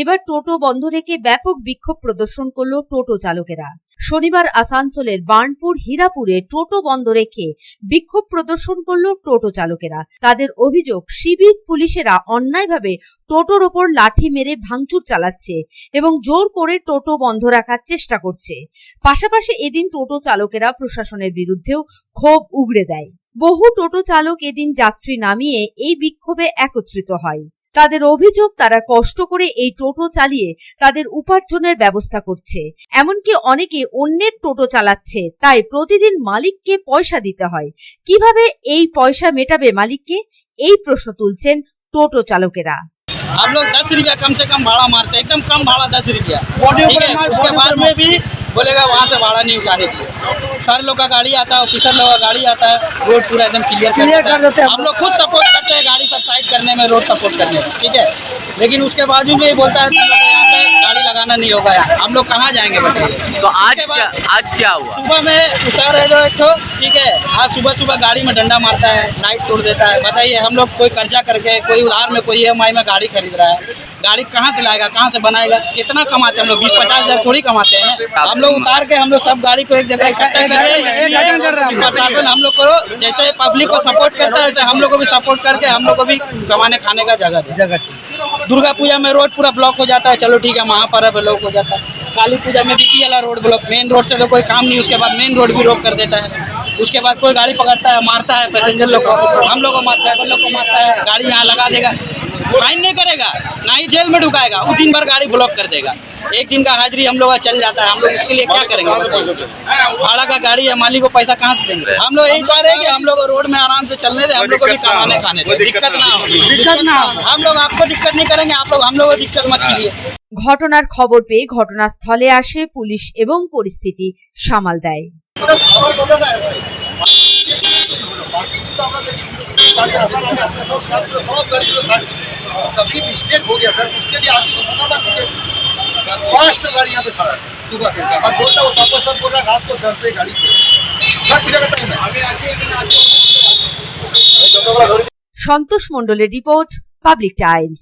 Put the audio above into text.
এবার টোটো বন্ধ রেখে ব্যাপক বিক্ষোভ প্রদর্শন করল টোটো চালকেরা। শনিবার আসানসোলের বার্নপুর হীরাপুরে টোটো বন্ধ রেখে বিক্ষোভ প্রদর্শন করল টোটো চালকেরা। তাদের অভিযোগ সিভিক পুলিশেরা অন্যায়ভাবে টোটোর ওপর লাঠি মেরে ভাঙচুর চালাচ্ছে এবং জোর করে টোটো বন্ধ রাখার চেষ্টা করছে। পাশাপাশি এদিন টোটো চালকেরা প্রশাসনের বিরুদ্ধেও ক্ষোভ উগড়ে দেয়। বহু টোটো চালক এদিন যাত্রী নামিয়ে এই বিক্ষোভে একত্রিত হয়। তাদের অভিযোগ তারা কষ্ট করে এই টোটো চালিয়ে তাদের উপার্জনের ব্যবস্থা করছে এমনকি অনেকে অন্যের টোটো চালাচ্ছে তাই প্রতিদিন মালিককে পয়সা দিতে হয় কিভাবে এই পয়সা মেটাবে মালিককে এই প্রশ্ন তুলছেন টোটো চালকেরা हम लोग दस रुपया कम से कम भाड़ा मारते हैं एकदम कम भाड़ा दस रुपया बॉडी ठीक ऊपर है मार, उसके बॉडी बाद ऊपर में भी बोलेगा वहाँ से भाड़ा नहीं उठाने के लिए। सर लोग का गाड़ी आता है ऑफिसर लोग का गाड़ी आता है रोड पूरा एकदम क्लियर क्लियर कर देते हैं। हम लोग खुद सपोर्ट करते हैं गाड़ी सब साइड करने में रोड सपोर्ट करने में ठीक है? लेकिन उसके बावजूद भी बोलता है यहाँ पे गाड़ी लगाना नहीं होगा यहाँ। हम लोग कहाँ जाएँगे बताइए? तो आज क्या आज क्या हुआ? सुबह में सर है जो एक ठो ठीक है? आज सुबह सुबह गाड़ी में डंडा मारता है लाइट तोड़ देता है। बताइए हम लोग कोई कर्जा करके कोई उधार में कोई ई में गाड़ी खरीद रहा है। गाड़ी कहाँ से लाएगा कहाँ से बनाएगा कितना कमाते हैं हम लोग? बीस पचास हज़ार थोड़ी कमाते हैं। हम लोग उतार के हम लोग सब गाड़ी को एक जगह इकट्ठा कर रहा प्रशासन हम लोग को जैसे पब्लिक को सपोर्ट करता है वैसे हम लोग को भी सपोर्ट करके हम लोग को भी कमाने खाने का जगह दे। जगह दुर्गा पूजा में रोड पूरा ब्लॉक हो जाता है। चलो ठीक है महापर्व ब्लॉक हो जाता है। काली पूजा में भी ये वाला रोड ब्लॉक मेन रोड से तो कोई काम नहीं उसके बाद मेन रोड भी रोक कर देता है। उसके बाद कोई गाड़ी पकड़ता है मारता है पैसेंजर लोग को। हम लोग को मारता है लोग को मारता है गाड़ी यहाँ लगा देगा। फाइन नहीं करेगा ना ही जेल में ढुकाएगा वो दिन भर गाड़ी ब्लॉक कर देगा एक दिन का हाजिरी हम लोग का चल जाता है हम लोग इसके लिए क्या करेंगे भाड़ा का गाड़ी है मालिक को पैसा कहाँ से देंगे हम लोग यही चाह रहे हैं कि हम लोग को रोड में आराम से चलने दे हम लोग को भी कमाने खाने दे दिक्कत ना हो दिक्कत ना हो। हम लोग आपको दिक्कत नहीं करेंगे आप लोग हम लोग को दिक्कत मत कीजिए ঘটনার খবর পেয়ে ঘটনাস্থলে আসে পুলিশ এবং পরিস্থিতি সামাল দেয় স্যার আমার কথাটা একটাই। বাকি কিন্তু আমরা দেখি गाड़ी आसान हो गया अपने सब गाड़ी सब गाड़ी को साइड कभी मिस्टेक हो गया सर उसके लिए आदमी को पता बात है पांच गाड़ी यहाँ पे खड़ा है सर, सुबह से और बोलता वो वापस सर बोल रहा है, रात को दस बजे गाड़ी छोड़ो सर पूजा करता हूँ मैं সন্তোষ মণ্ডলের রিপোর্ট পাবলিক টাইমস